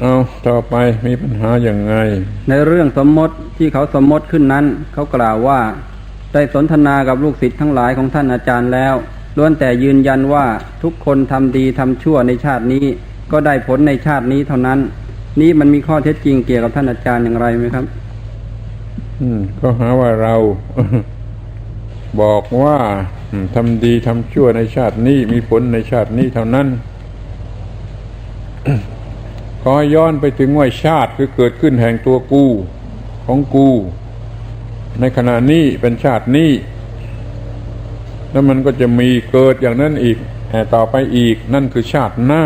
เอาต่อไปมีปัญหาอย่างไง ในเรื่องสมมติที่เขาสมมติขึ้นนั้น เขากล่าวว่า ได้สนทนากับลูกศิษย์ทั้งหลายของท่านอาจารย์แล้วล้วนแต่ยืนยันว่าทุกคนทำดีทำชั่วในชาตินี้ ก็ได้ผลในชาตินี้เท่านั้น นี้มันมีข้อเท็จจริงเกี่ยวกับท่านอาจารย์อย่างไรไหมครับ อืม ก็หาว่าเราบอกว่าอืมทำดีทำชั่วในชาตินี้ มีผลในชาตินี้เท่านั้น ขอให้ย้อนไปถึงว่าชาติคือเกิดขึ้นแห่งตัวกูของกู ในขณะนี้เป็นชาตินี้แล้วมันก็จะมีเกิดอย่างนั้นอีกแต่ต่อไปอีกนั่นคือชาติหน้า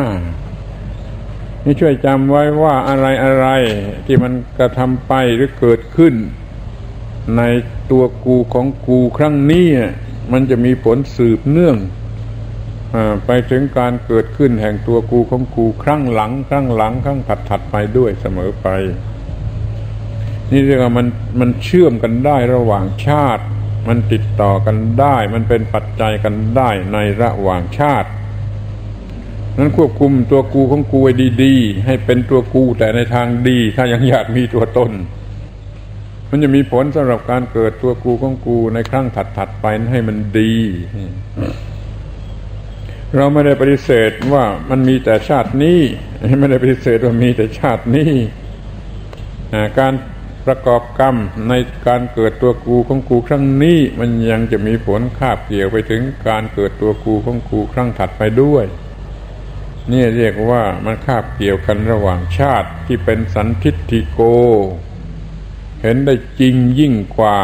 นี่ช่วยจำไว้ว่าอะไรอะไรที่มันกระทำไปหรือเกิดขึ้น ในตัวกูของกูครั้งนี้มันจะมีผลสืบเนื่อง ไปถึงการเกิดขึ้นแห่งตัวกูของกูครั้งหลัง ครั้งหลัง ครั้งถัดถัดไปด้วยเสมอไป นี่เรียกว่ามันมันเชื่อมกันได้ระหว่างชาติ มันติดต่อกันได้ มันเป็นปัจจัยกันได้ในระหว่างชาตินั้นควบคุมตัวกูของกูไว้ดีๆ ให้เป็นตัวกูแต่ในทางดี ถ้ายังอยากมีตัวตน มันจะมีผลสำหรับการเกิดตัวกูของกูในครั้งถัดๆไปให้มันดี เราไม่ได้ปฏิเสธว่ามันมีแต่ชาตินี้ ไม่ได้ปฏิเสธว่ามีแต่ชาตินี้การประกอบกรรมในการเกิดตัวกูของกูครั้งนี้ มันยังจะมีผลคาบเกี่ยวไปถึงการเกิดตัวกูของกูครั้งถัดไปด้วย นี่เรียกว่ามันคาบเกี่ยวกันระหว่างชาติที่เป็นสันทิฏฐิโก เห็นได้จริงยิ่งกว่า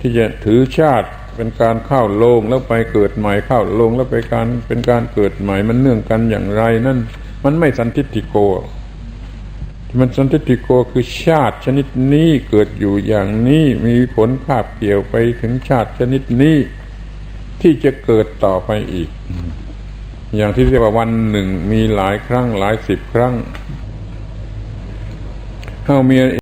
ที่จะถือชาติ เป็นการเข้าลงแล้วไปเกิดใหม่เข้าลงแล้วไปการเป็นการเกิดใหม่มันเนื่องกันอย่างไรนั่นมันไม่สันทิฏฐิโก มันสันทิฏฐิโกคือชาติชนิดนี้เกิดอยู่อย่างนี้มีผลคาบเกี่ยวไปถึงชาติชนิดนี้ที่จะเกิดต่อไปอีก อย่างที่เรียกว่าวันหนึ่งมีหลายครั้งหลายสิบครั้งเฮามี